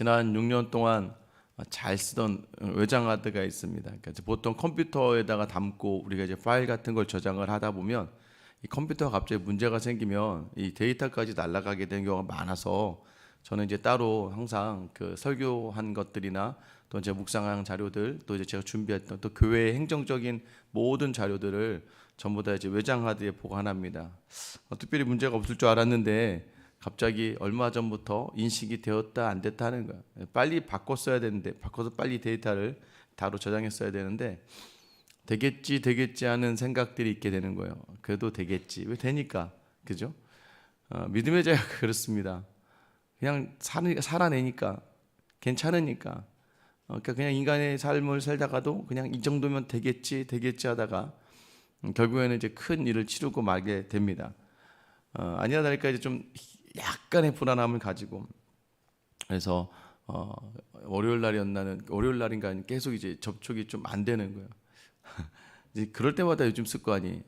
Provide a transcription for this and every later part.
지난 6년 동안 잘 쓰던 외장하드가 있습니다. 그러니까 보통 컴퓨터에다가 담고 우리가 이제 파일 같은 걸 저장을 하다 보면 이 컴퓨터가 갑자기 문제가 생기면 이 데이터까지 날아가게 되는 경우가 많아서 저는 이제 따로 항상 그 설교한 것들이나 또 이제 묵상한 자료들 또 이제 제가 준비했던 또 교회의 행정적인 모든 자료들을 전부 다 이제 외장 하드에 보관합니다. 어, 특별히 문제가 없을 줄 알았는데 갑자기 얼마 전부터 인식이 되었다 안 됐다 하는 거야. 빨리 바꿨어야 되는데 바꿔서 빨리 데이터를 다로 저장했어야 되는데 되겠지 되겠지 하는 생각들이 있게 되는 거예요. 그래도 되겠지 왜 되니까 그죠? 어, 믿음의 자가 그렇습니다. 그냥 살, 살아내니까 괜찮으니까 어, 그러니까 그냥 인간의 삶을 살다가도 그냥 이 정도면 되겠지 되겠지 하다가 음, 결국에는 이제 큰 일을 치르고 말게 됩니다. 어, 아니나 다를까 이제 좀 약간의 불안함을 가지고 그래서 어, 월요일 날이었나는 월요일 날인가 계속 이제 접촉이 좀 안 되는 거예요. 이제 그럴 때마다 요즘 습관이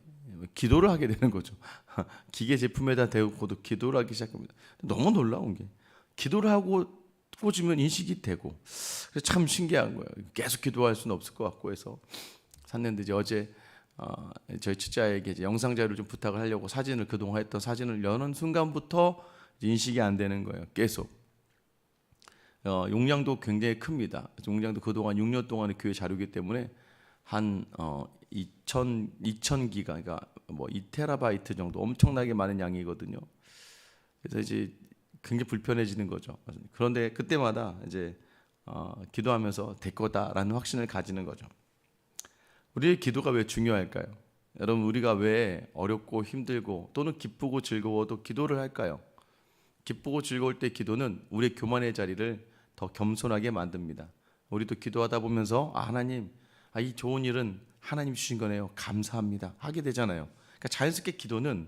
기도를 하게 되는 거죠. 기계 제품에다 대고도 기도를 하기 시작합니다. 너무 놀라운 게 기도를 하고 꽂으면 인식이 되고 참 신기한 거예요. 계속 기도할 수는 없을 것 같고 해서 샀는데 이제 어제 어, 저희 치자에게 이제 영상 자료를 좀 부탁을 하려고 사진을 그동안 했던 사진을 여는 순간부터 인식이 안 되는 거예요. 계속. 어, 용량도 굉장히 큽니다. 용량도 그동안 6년 동안의 교회 자료이기 때문에 한 어, 2천 2천 기가 그러니까 뭐 2테라바이트 정도 엄청나게 많은 양이거든요. 그래서 이제 굉장히 불편해지는 거죠. 그런데 그때마다 이제 어, 기도하면서 될 거다라는 확신을 가지는 거죠. 우리의 기도가 왜 중요할까요? 여러분 우리가 왜 어렵고 힘들고 또는 기쁘고 즐거워도 기도를 할까요? 기쁘고 즐거울 때 기도는 우리의 교만의 자리를 더 겸손하게 만듭니다. 우리도 기도하다 보면서 아, 하나님 아, 이 좋은 일은 하나님 주신 거네요. 감사합니다. 하게 되잖아요. 그러니까 자연스럽게 기도는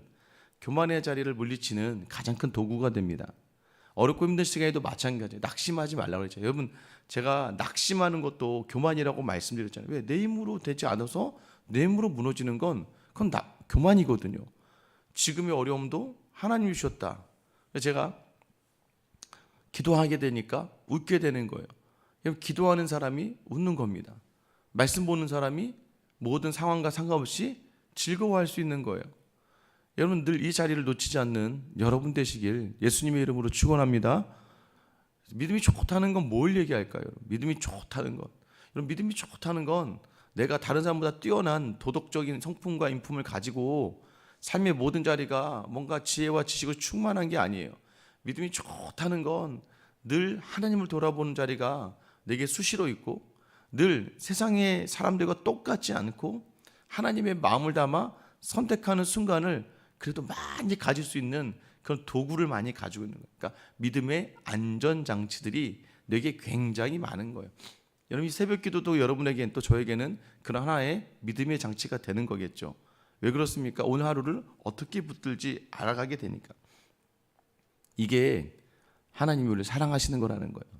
교만의 자리를 물리치는 가장 큰 도구가 됩니다. 어렵고 힘든 시간에도 마찬가지예요. 낙심하지 말라고 그랬죠. 여러분 제가 낙심하는 것도 교만이라고 말씀드렸잖아요. 왜? 내 힘으로 되지 않아서 내 힘으로 무너지는 건 그건 나, 교만이거든요. 지금의 어려움도 하나님이 주셨다. 제가 기도하게 되니까 웃게 되는 거예요. 기도하는 사람이 웃는 겁니다. 말씀 보는 사람이 모든 상황과 상관없이 즐거워할 수 있는 거예요. 여러분 늘이 자리를 놓치지 않는 여러분 되시길 예수님의 이름으로 축원합니다. 믿음이 좋다는 건 뭘 얘기할까요? 믿음이 좋다는 건 여러분 믿음이 좋다는 건 내가 다른 사람보다 뛰어난 도덕적인 성품과 인품을 가지고 삶의 모든 자리가 뭔가 지혜와 지식으로 충만한 게 아니에요. 믿음이 좋다는 건 늘 하나님을 돌아보는 자리가 내게 수시로 있고 늘 세상의 사람들과 똑같지 않고 하나님의 마음을 담아 선택하는 순간을 그래도 많이 가질 수 있는 그런 도구를 많이 가지고 있는 거예요. 그러니까 믿음의 안전 장치들이 내게 굉장히 많은 거예요. 여러분 이 새벽 기도도 여러분에게는 또 저에게는 그런 하나의 믿음의 장치가 되는 거겠죠. 왜 그렇습니까? 오늘 하루를 어떻게 붙들지 알아가게 되니까. 이게 하나님이 우리를 사랑하시는 거라는 거예요.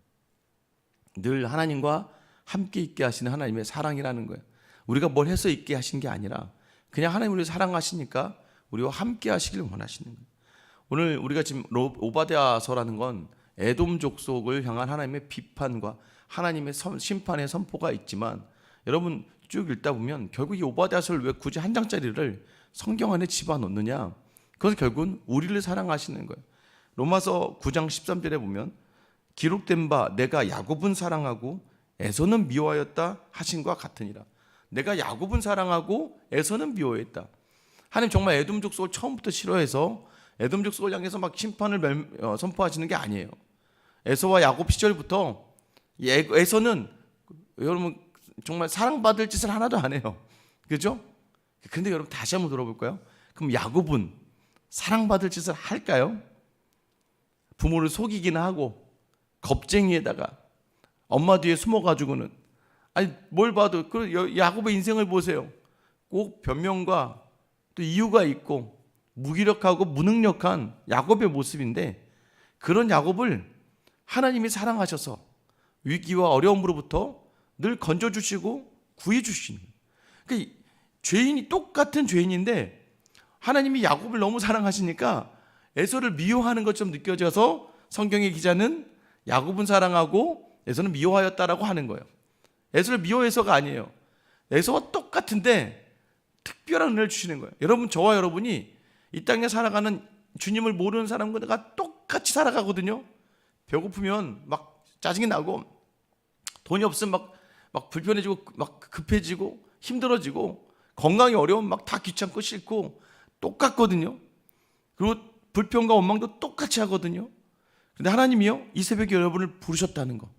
늘 하나님과 함께 있게 하시는 하나님의 사랑이라는 거예요. 우리가 뭘 해서 있게 하신 게 아니라 그냥 하나님 우리를 사랑하시니까 우리와 함께 하시길 원하시는 거예요. 오늘 우리가 지금 오바데아서라는 건 에돔 족속을 향한 하나님의 비판과 하나님의 심판의 선포가 있지만 여러분 쭉 읽다 보면 결국 이 오바데아서를 왜 굳이 한 장짜리를 성경 안에 집어넣느냐? 그것은 결국은 우리를 사랑하시는 거예요. 로마서 9장 13절에 보면 기록된 바 내가 야곱은 사랑하고 에서는 미워하였다 하신과 같으니라. 내가 야곱은 사랑하고 에서는 미워했다. 하나님 정말 에돔 족속을 처음부터 싫어해서 에돔 족속을 향해서 막 심판을 멸, 어, 선포하시는 게 아니에요. 에서와 야곱 시절부터 에서는 여러분 정말 사랑받을 짓을 하나도 안 해요. 그죠? 근데 여러분 다시 한번 들어볼까요? 그럼 야곱은 사랑받을 짓을 할까요? 부모를 속이기는 하고 겁쟁이에다가 엄마 뒤에 숨어가지고는 아니 뭘 봐도 그 야곱의 인생을 보세요. 꼭 변명과 또 이유가 있고 무기력하고 무능력한 야곱의 모습인데 그런 야곱을 하나님이 사랑하셔서 위기와 어려움으로부터 늘 건져 주시고 구해 주시는. 그러니까 죄인이 똑같은 죄인인데 하나님이 야곱을 너무 사랑하시니까 에서를 미워하는 것처럼 느껴져서 성경의 기자는 야곱은 사랑하고 에서는 미워하였다라고 하는 거예요. 에서를 미워해서가 아니에요. 에서와 똑같은데 특별한 은혜를 주시는 거예요. 여러분 저와 여러분이 이 땅에 살아가는 주님을 모르는 사람과 똑같이 살아가거든요. 배고프면 막 짜증이 나고 돈이 없으면 막, 막 불편해지고 막 급해지고 힘들어지고 건강이 어려우면 막 다 귀찮고 싫고 똑같거든요. 그리고 불평과 원망도 똑같이 하거든요. 근데 하나님이요 이 새벽에 여러분을 부르셨다는 거.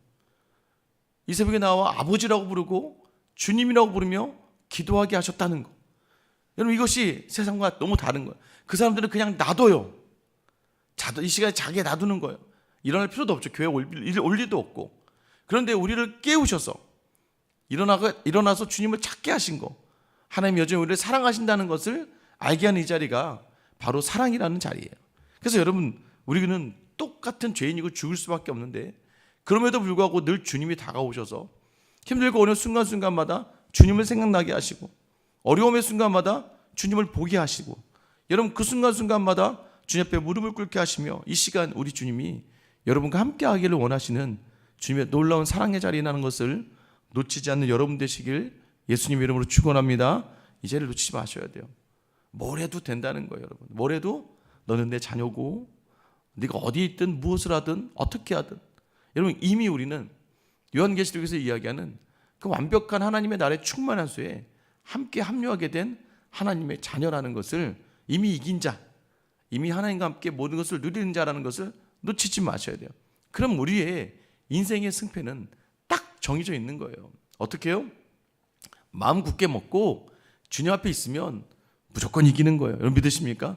이 새벽에 나와 아버지라고 부르고 주님이라고 부르며 기도하게 하셨다는 거. 여러분 이것이 세상과 너무 다른 거예요. 그 사람들은 그냥 놔둬요. 자도 이 시간에 자기에 놔두는 거예요. 일어날 필요도 없죠. 교회 올, 일- 올 일도 없고. 그런데 우리를 깨우셔서 일어나가 일어나서 주님을 찾게 하신 거. 하나님 여전히 우리를 사랑하신다는 것을 알게 하는 이 자리가 바로 사랑이라는 자리예요. 그래서 여러분 우리는 똑같은 죄인이고 죽을 수밖에 없는데 그럼에도 불구하고 늘 주님이 다가오셔서 힘들고 어려운 순간순간마다 주님을 생각나게 하시고 어려움의 순간마다 주님을 보게 하시고 여러분 그 순간순간마다 주님 앞에 무릎을 꿇게 하시며 이 시간 우리 주님이 여러분과 함께 하기를 원하시는 주님의 놀라운 사랑의 자리라는 것을 놓치지 않는 여러분 되시길 예수님 이름으로 축원합니다. 이 자리를 놓치지 마셔야 돼요. 뭘 해도 된다는 거예요, 여러분. 뭘 해도 너는 내 자녀고 네가 어디 있든 무엇을 하든 어떻게 하든 여러분 이미 우리는 요한계시록에서 이야기하는 그 완벽한 하나님의 나라의 충만한 수에 함께 합류하게 된 하나님의 자녀라는 것을 이미 이긴 자, 이미 하나님과 함께 모든 것을 누리는 자라는 것을 놓치지 마셔야 돼요. 그럼 우리의 인생의 승패는 딱 정해져 있는 거예요. 어떻게 해요? 마음 굳게 먹고 주님 앞에 있으면 무조건 이기는 거예요. 여러분 믿으십니까?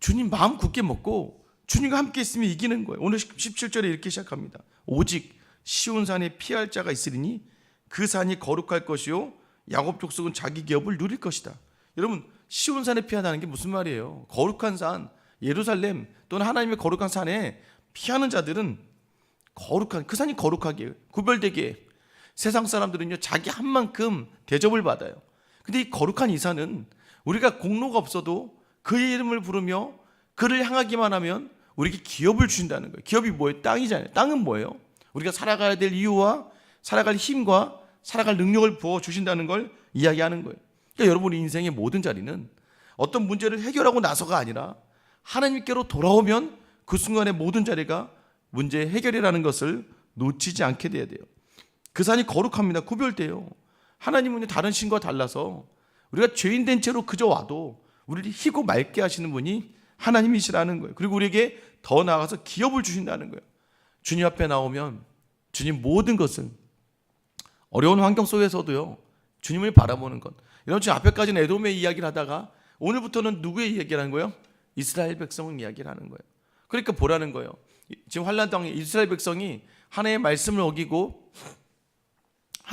주님 마음 굳게 먹고 주님과 함께 있으면 이기는 거예요. 오늘 17절에 이렇게 시작합니다. 오직 시온 산에 피할 자가 있으리니 그 산이 거룩할 것이요 야곱 족속은 자기 기업을 누릴 것이다. 여러분 시온 산에 피한다는 게 무슨 말이에요? 거룩한 산 예루살렘 또는 하나님의 거룩한 산에 피하는 자들은 거룩한 그 산이 거룩하게 구별되게 세상 사람들은요 자기 한 만큼 대접을 받아요. 근데 이 거룩한 이 산은 우리가 공로가 없어도 그의 이름을 부르며 그를 향하기만 하면 우리에게 기업을 주신다는 거예요. 기업이 뭐예요? 땅이잖아요. 땅은 뭐예요? 우리가 살아가야 될 이유와 살아갈 힘과 살아갈 능력을 부어 주신다는 걸 이야기하는 거예요. 그러니까 여러분의 인생의 모든 자리는 어떤 문제를 해결하고 나서가 아니라 하나님께로 돌아오면 그 순간의 모든 자리가 문제 해결이라는 것을 놓치지 않게 돼야 돼요. 그 산이 거룩합니다. 구별돼요. 하나님은 다른 신과 달라서 우리가 죄인 된 채로 그저 와도 우리를 희고 맑게 하시는 분이 하나님이시라는 거예요. 그리고 우리에게 더 나아가서 기업을 주신다는 거예요. 주님 앞에 나오면 주님 모든 것을 어려운 환경 속에서도요. 주님을 바라보는 것. 여러분 지금 앞에까지는 에돔의 이야기를 하다가 오늘부터는 누구의 이야기를 하는 거예요? 이스라엘 백성의 이야기를 하는 거예요. 그러니까 보라는 거예요. 지금 환란 땅에 이스라엘 백성이 하나님의 말씀을 어기고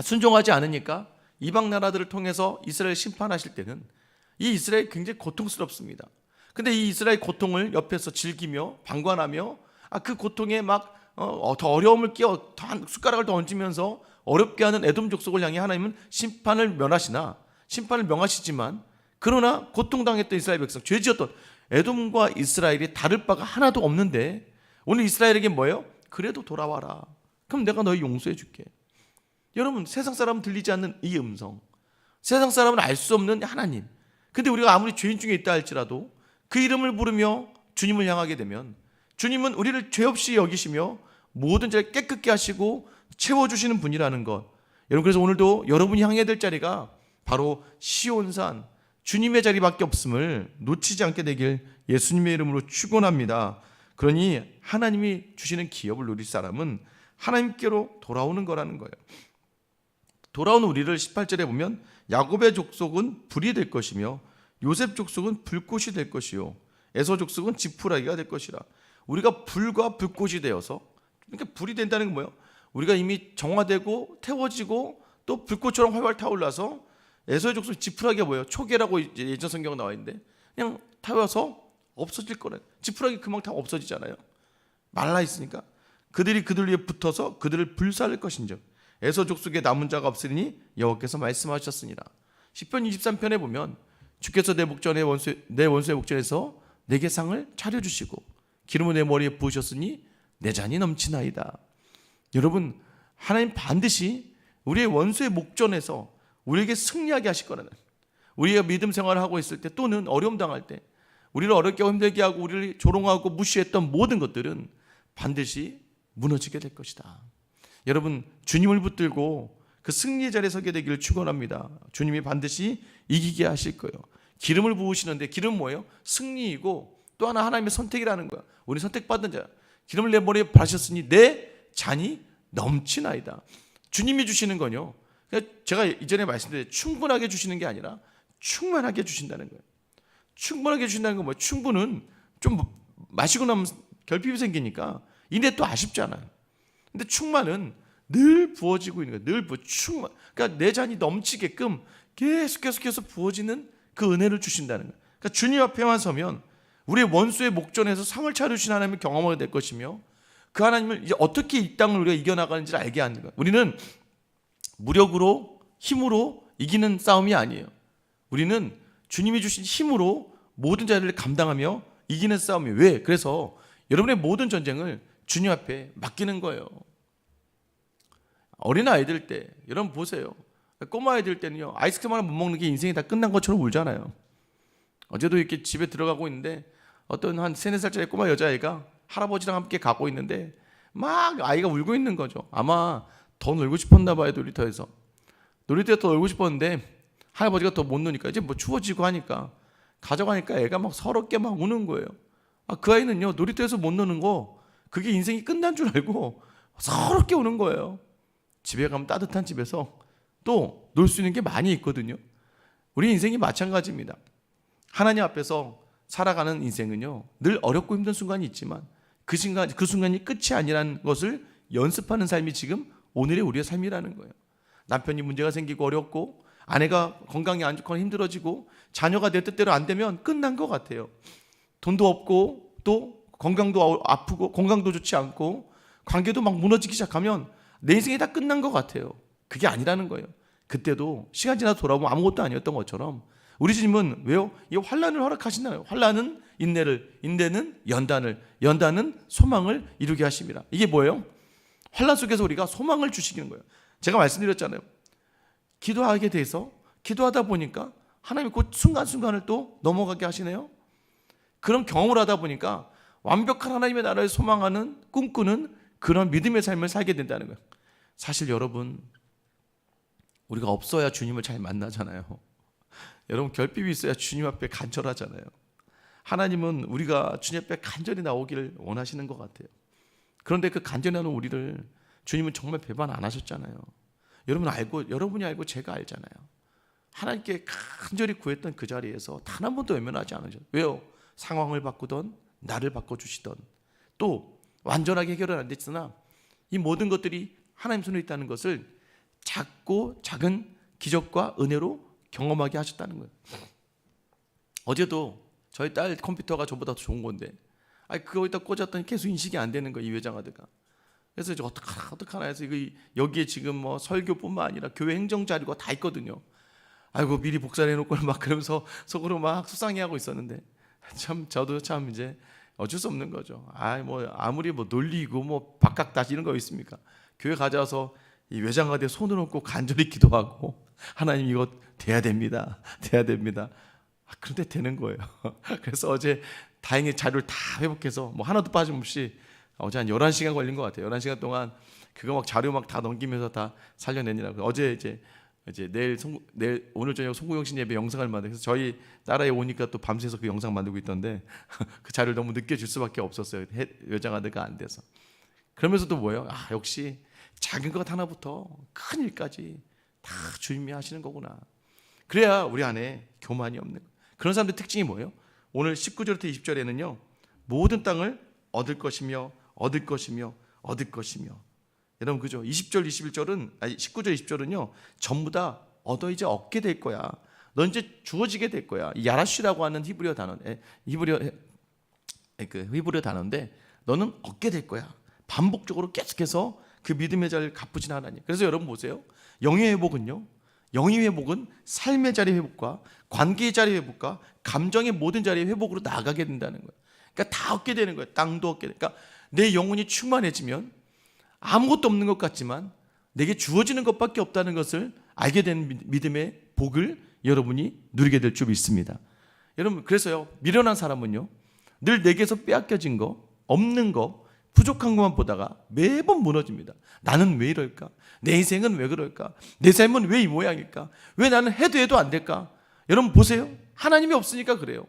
순종하지 않으니까 이방 나라들을 통해서 이스라엘 심판하실 때는 이 이스라엘이 굉장히 고통스럽습니다. 근데 이 이스라엘 고통을 옆에서 즐기며 방관하며 아, 그 고통에 막 어, 더 어려움을 더한 숟가락을 더 얹으면서 어렵게 하는 에돔 족속을 향해 하나님은 심판을 면하시나 심판을 명하시지만 그러나 고통당했던 이스라엘 백성 죄지었던 에돔과 이스라엘이 다를 바가 하나도 없는데 오늘 이스라엘에게 뭐예요? 그래도 돌아와라. 그럼 내가 너희 용서해 줄게. 여러분 세상 사람은 들리지 않는 이 음성 세상 사람은 알 수 없는 하나님 근데 우리가 아무리 죄인 중에 있다 할지라도 그 이름을 부르며 주님을 향하게 되면 주님은 우리를 죄 없이 여기시며 모든 죄를 깨끗게 하시고 채워주시는 분이라는 것 여러분 그래서 오늘도 여러분이 향해야 될 자리가 바로 시온산 주님의 자리밖에 없음을 놓치지 않게 되길 예수님의 이름으로 축원합니다 그러니 하나님이 주시는 기업을 누릴 사람은 하나님께로 돌아오는 거라는 거예요 돌아온 우리를 18절에 보면 야곱의 족속은 불이 될 것이며 요셉 족속은 불꽃이 될 것이요 에서 족속은 지푸라기가 될 것이라. 우리가 불과 불꽃이 되어서 그러니까 불이 된다는 건 뭐예요? 우리가 이미 정화되고 태워지고 또 불꽃처럼 활활 타올라서 에서의 족속 지푸라기가 뭐예요? 초계라고 예전 성경 나와 있는데 그냥 타워서 없어질 거래. 지푸라기 금방 다 없어지잖아요. 말라 있으니까 그들이 그들 위에 붙어서 그들을 불살릴 것인즉 에서 족속에 남은 자가 없으니 여호와께서 말씀하셨습니다. 시편 23편에 보면 주께서 내 목전에 원수 내 원수의 목전에서 내게 상을 차려 주시고 기름을 내 머리에 부으셨으니 내 잔이 넘치나이다. 여러분 하나님 반드시 우리의 원수의 목전에서 우리에게 승리하게 하실 거라는 우리가 믿음 생활을 하고 있을 때 또는 어려움 당할 때 우리를 어렵게 힘들게 하고 우리를 조롱하고 무시했던 모든 것들은 반드시 무너지게 될 것이다. 여러분 주님을 붙들고 그 승리의 자리에 서게 되기를 축원합니다. 주님이 반드시 이기게 하실 거예요. 기름을 부으시는데 기름 뭐예요? 승리이고 또 하나 하나님의 선택이라는 거야. 우리 선택받은 자. 기름을 내 머리에 바르셨으니 내 잔이 넘치나이다. 주님이 주시는 건요. 그러니까 제가 이전에 말씀드린 충분하게 주시는 게 아니라 충만하게 주신다는 거예요. 충분하게 주신다는 건 뭐예요? 충분은 좀 마시고 나면 결핍이 생기니까 이내 또 아쉽잖아요. 근데 충만은 늘 부어지고 있는 거예요. 늘 부어 충만. 그러니까 내 잔이 넘치게끔 계속 계속해서 부어지는 그 은혜를 주신다는 거예요. 그러니까 주님 앞에만 서면 우리의 원수의 목전에서 상을 차려주신 하나님을 경험하게 될 것이며 그 하나님을 이제 어떻게 이 땅을 우리가 이겨나가는지를 알게 하는 거예요. 우리는 무력으로 힘으로 이기는 싸움이 아니에요. 우리는 주님이 주신 힘으로 모든 자리를 감당하며 이기는 싸움이에요. 왜? 그래서 여러분의 모든 전쟁을 주님 앞에 맡기는 거예요. 어린 아이들 때 여러분 보세요. 꼬마 아이들 때는요 아이스크림 하나 못 먹는 게 인생이 다 끝난 것처럼 울잖아요. 어제도 이렇게 집에 들어가고 있는데 어떤 한 세네 살짜리 꼬마 여자아이가 할아버지랑 함께 가고 있는데 막 아이가 울고 있는 거죠. 아마 더 놀고 싶었나 봐요 놀이터에서. 놀이터에 더 놀고 싶었는데 할아버지가 더 못 노니까 이제 뭐 추워지고 하니까 가져가니까 애가 막 서럽게 막 우는 거예요. 아, 그 아이는요 놀이터에서 못 노는 거 그게 인생이 끝난 줄 알고 서럽게 우는 거예요. 집에 가면 따뜻한 집에서 또 놀 수 있는 게 많이 있거든요. 우리 인생이 마찬가지입니다. 하나님 앞에서 살아가는 인생은요 늘 어렵고 힘든 순간이 있지만 그 순간 그 순간이 끝이 아니라는 것을 연습하는 삶이 지금 오늘의 우리의 삶이라는 거예요. 남편이 문제가 생기고 어렵고 아내가 건강이 안 좋거나 힘들어지고 자녀가 내 뜻대로 안 되면 끝난 것 같아요. 돈도 없고 또 건강도 아프고 건강도 좋지 않고 관계도 막 무너지기 시작하면 내 인생이 다 끝난 것 같아요. 그게 아니라는 거예요. 그때도 시간 지나 돌아보면 아무것도 아니었던 것처럼 우리 주님은 왜요? 이 환란을 허락하신다요. 환란은 인내를, 인내는 연단을, 연단은 소망을 이루게 하십니다. 이게 뭐예요? 환란 속에서 우리가 소망을 주시는 거예요. 제가 말씀드렸잖아요. 기도하게 돼서 기도하다 보니까 하나님이 그 순간순간을 또 넘어가게 하시네요. 그런 경험을 하다 보니까 완벽한 하나님의 나라를 소망하는 꿈꾸는 그런 믿음의 삶을 살게 된다는 거예요. 사실 여러분 우리가 없어야 주님을 잘 만나잖아요. 여러분 결핍이 있어야 주님 앞에 간절하잖아요. 하나님은 우리가 주님 앞에 간절히 나오기를 원하시는 것 같아요. 그런데 그 간절하는 우리를 주님은 정말 배반 안 하셨잖아요. 여러분 알고 여러분이 알고 제가 알잖아요. 하나님께 간절히 구했던 그 자리에서 단 한 번도 외면하지 않으셨. 왜요? 상황을 바꾸던 나를 바꿔 주시던 또 완전하게 해결은 안 됐으나 이 모든 것들이 하나님 손에 있다는 것을 작고 작은 기적과 은혜로 경험하게 하셨다는 거예요. 어제도 저희 딸 컴퓨터가 저보다 더 좋은 건데, 아니 그거에다 꽂았더니 계속 인식이 안 되는 거예요 이 외장 하드가. 그래서 이제 어떡하나 어떡하나 해서 이거 여기에 지금 뭐 설교뿐만 아니라 교회 행정 자료가 다 있거든요. 아이고 미리 복사해 놓고 막 그러면서 속으로 막 속상해 하고 있었는데 참 저도 참 이제 어쩔 수 없는 거죠. 아 뭐 아무리 뭐 놀리고 뭐 박학다시 이런 거 있습니까? 교회 가져와서 이 외장 하드에 손을 얹고 간절히 기도하고 하나님 이거 돼야 됩니다. 돼야 됩니다. 아, 그런데 되는 거예요. 그래서 어제 다행히 자료를 다 회복해서 뭐 하나도 빠짐없이 어제 한 11시간 걸린 것 같아요. 11시간 동안 그거 막 자료 막 다 넘기면서 다 살려내느라고. 어제 이제 이제 내일 송, 내일 오늘 저녁 송구영신 예배 영상을 만들어서 저희 딸아이 오니까 또 밤새서 그 영상 만들고 있던데 그 자료를 너무 늦게 줄 수밖에 없었어요. 외장하드가 안 돼서. 그러면서도 뭐예요? 아 역시 작은 것 하나부터 큰 일까지 다 주님이 하시는 거구나. 그래야 우리 안에 교만이 없는. 그런 사람들 특징이 뭐예요? 오늘 19절부터 20절에는요. 모든 땅을 얻을 것이며 얻을 것이며 얻을 것이며 여러분 그죠? 20절 21절은 아니 19절 20절은요. 전부 다 얻어 이제 얻게 될 거야. 너 이제 주어지게 될 거야. 야라시라고 하는 히브리어 단어, 히브리어 그 히브리어 단어인데 너는 얻게 될 거야. 반복적으로 계속해서 그 믿음의 자리를 갚으신 하나님. 그래서 여러분 보세요. 영의 회복은요. 영의 회복은 삶의 자리 회복과 관계의 자리 회복과 감정의 모든 자리 회복으로 나가게 된다는 거예요. 그러니까 다 얻게 되는 거예요. 땅도 얻게 돼. 그러니까 내 영혼이 충만해지면 아무것도 없는 것 같지만 내게 주어지는 것밖에 없다는 것을 알게 된 믿- 믿음의 복을 여러분이 누리게 될 줄 믿습니다. 여러분 그래서요 미련한 사람은요 늘 내게서 빼앗겨진 거 없는 거 부족한 것만 보다가 매번 무너집니다. 나는 왜 이럴까? 내 인생은 왜 그럴까? 내 삶은 왜 이 모양일까? 왜 나는 해도 해도 안 될까? 여러분 보세요. 하나님이 없으니까 그래요.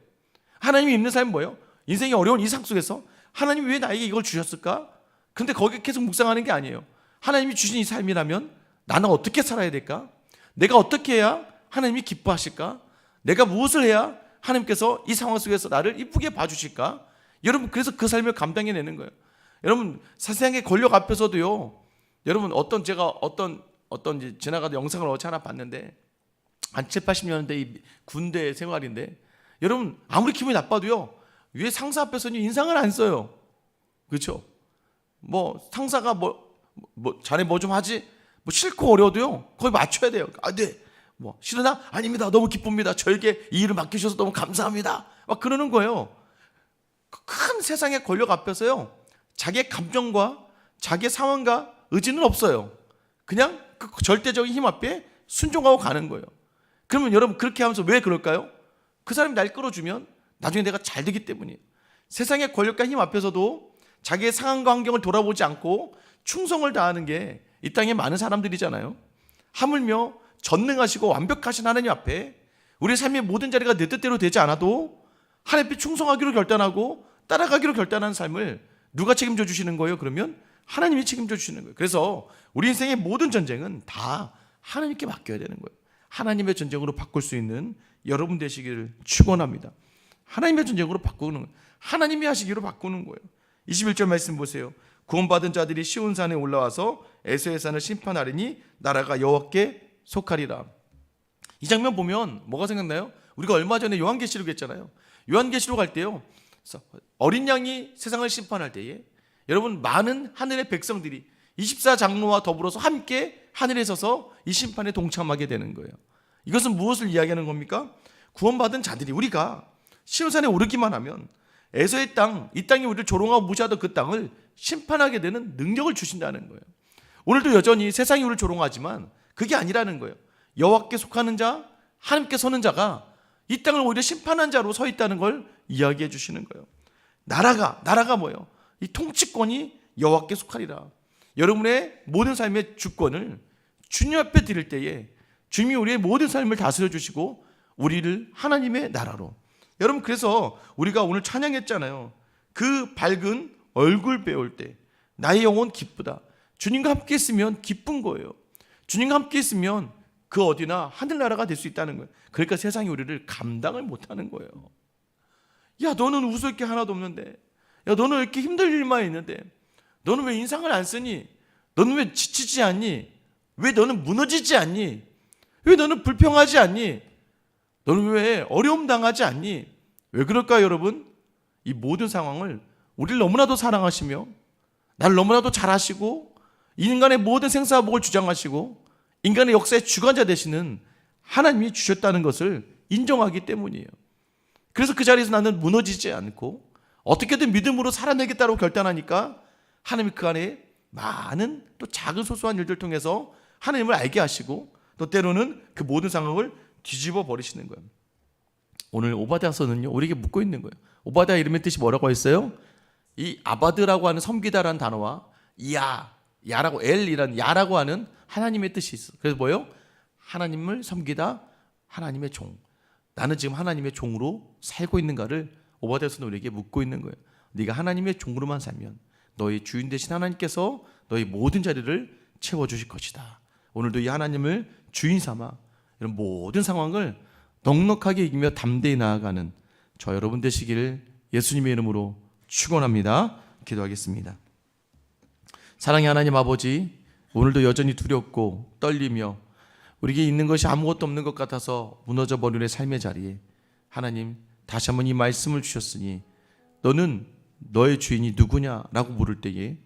하나님이 있는 삶은 뭐예요? 인생의 어려운 이상 속에서 하나님이 왜 나에게 이걸 주셨을까? 근데 거기 계속 묵상하는 게 아니에요. 하나님이 주신 이 삶이라면 나는 어떻게 살아야 될까? 내가 어떻게 해야 하나님이 기뻐하실까? 내가 무엇을 해야 하나님께서 이 상황 속에서 나를 이쁘게 봐주실까? 여러분 그래서 그 삶을 감당해내는 거예요. 여러분 세상의 권력 앞에서도요. 여러분 어떤 제가 어떤 어떤 지나가다 영상을 어제 하나 봤는데 한 7, 80년대 이 군대 생활인데 여러분 아무리 기분이 나빠도요. 위에 상사 앞에서는 인상을 안 써요. 그렇죠? 뭐 상사가 뭐, 뭐 자네 뭐 좀 하지? 뭐 싫고 어려워도요. 거의 맞춰야 돼요. 아, 네. 뭐 싫으나? 아닙니다. 너무 기쁩니다. 저에게 이 일을 맡기셔서 너무 감사합니다. 막 그러는 거예요. 그큰 세상의 권력 앞에서요. 자기의 감정과 자기의 상황과 의지는 없어요. 그냥 그 절대적인 힘 앞에 순종하고 가는 거예요. 그러면 여러분 그렇게 하면서 왜 그럴까요? 그 사람이 날 끌어주면 나중에 내가 잘 되기 때문이에요. 세상의 권력과 힘 앞에서도 자기의 상황과 환경을 돌아보지 않고 충성을 다하는 게 이 땅에 많은 사람들이잖아요. 하물며 전능하시고 완벽하신 하나님 앞에 우리 삶의 모든 자리가 내 뜻대로 되지 않아도 하나님 앞에 충성하기로 결단하고 따라가기로 결단하는 삶을 누가 책임져 주시는 거예요? 그러면 하나님이 책임져 주시는 거예요. 그래서 우리 인생의 모든 전쟁은 다 하나님께 맡겨야 되는 거예요. 하나님의 전쟁으로 바꿀 수 있는 여러분 되시기를 축원합니다. 하나님의 전쟁으로 바꾸는 거예요. 하나님이 하시기로 바꾸는 거예요. 21절 말씀 보세요. 구원받은 자들이 시온 산에 올라와서 에서의 산을 심판하리니 나라가 여호와께 속하리라. 이 장면 보면 뭐가 생각나요? 우리가 얼마 전에 요한계시록 했잖아요. 요한계시록 할 때요. 그래서 어린 양이 세상을 심판할 때에 여러분 많은 하늘의 백성들이 24장로와 더불어서 함께 하늘에 서서 이 심판에 동참하게 되는 거예요. 이것은 무엇을 이야기하는 겁니까? 구원받은 자들이 우리가 시온산에 오르기만 하면 에서의 땅, 이 땅이 우리를 조롱하고 무시하던 그 땅을 심판하게 되는 능력을 주신다는 거예요. 오늘도 여전히 세상이 우리를 조롱하지만 그게 아니라는 거예요. 여호와께 속하는 자, 하나님께 서는 자가 이 땅을 오히려 심판한 자로 서 있다는 걸 이야기해 주시는 거예요. 나라가 나라가 뭐예요? 이 통치권이 여호와께 속하리라. 여러분의 모든 삶의 주권을 주님 앞에 드릴 때에 주님이 우리의 모든 삶을 다스려 주시고 우리를 하나님의 나라로. 여러분 그래서 우리가 오늘 찬양했잖아요. 그 밝은 얼굴 배울 때 나의 영혼 기쁘다. 주님과 함께 있으면 기쁜 거예요. 주님과 함께 있으면 그 어디나 하늘나라가 될 수 있다는 거예요. 그러니까 세상이 우리를 감당을 못하는 거예요. 야 너는 웃을 게 하나도 없는데. 야 너는 왜 이렇게 힘들 일만 있는데. 너는 왜 인상을 안 쓰니? 너는 왜 지치지 않니? 왜 너는 무너지지 않니? 왜 너는 불평하지 않니? 너는 왜 어려움 당하지 않니? 왜 그럴까요 여러분? 이 모든 상황을 우리를 너무나도 사랑하시며 나를 너무나도 잘 아시고 인간의 모든 생사복을 주장하시고 인간의 역사의 주관자 되시는 하나님이 주셨다는 것을 인정하기 때문이에요. 그래서 그 자리에서 나는 무너지지 않고 어떻게든 믿음으로 살아내겠다고 결단하니까 하나님이 그 안에 많은 또 작은 소소한 일들 통해서 하나님을 알게 하시고 또 때로는 그 모든 상황을 뒤집어 버리시는 거예요. 오늘 오바다서는요 우리에게 묻고 있는 거예요. 오바다 이름의 뜻이 뭐라고 했어요? 이 아바드라고 하는 섬기다라는 단어와 야 야라고 엘이라는 야라고 하는 하나님의 뜻이 있어. 그래서 뭐예요? 하나님을 섬기다 하나님의 종. 나는 지금 하나님의 종으로 살고 있는가를 오바데서는 우리에게 묻고 있는 거예요. 네가 하나님의 종으로만 살면 너희 주인 되신 하나님께서 너희 모든 자리를 채워 주실 것이다. 오늘도 이 하나님을 주인 삼아 이런 모든 상황을 넉넉하게 이기며 담대히 나아가는 저 여러분 되시기를 예수님의 이름으로 축원합니다. 기도하겠습니다. 사랑의 하나님 아버지, 오늘도 여전히 두렵고 떨리며 우리에게 있는 것이 아무것도 없는 것 같아서 무너져 버리는 삶의 자리에 하나님 다시 한번 이 말씀을 주셨으니 너는 너의 주인이 누구냐라고 물을 때에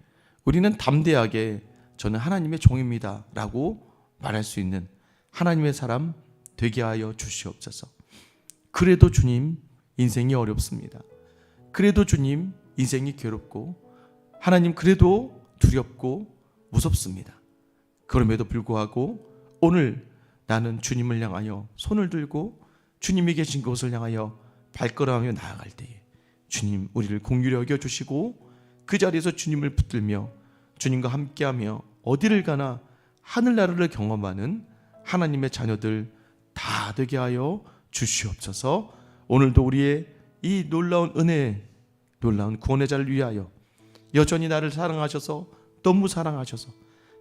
우리는 담대하게 저는 하나님의 종입니다라고 말할 수 있는 하나님의 사람 되게 하여 주시옵소서. 그래도 주님 인생이 어렵습니다. 그래도 주님 인생이 괴롭고 하나님 그래도 두렵고 무섭습니다. 그럼에도 불구하고 오늘 나는 주님을 향하여 손을 들고 주님이 계신 곳을 향하여 발걸음하며 나아갈 때에 주님 우리를 공유히 여겨 주시고 그 자리에서 주님을 붙들며 주님과 함께하며 어디를 가나 하늘나라를 경험하는 하나님의 자녀들 다 되게 하여 주시옵소서. 오늘도 우리의 이 놀라운 은혜, 놀라운 구원의 자를 위하여 여전히 나를 사랑하셔서 너무 사랑하셔서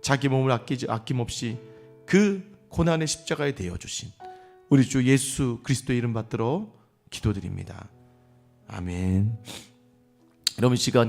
자기 몸을 아끼지 아낌없이 그 고난의 십자가에 대어 주신 우리 주 예수 그리스도의 이름 받들어 기도드립니다. 아멘. 여러분 이 시간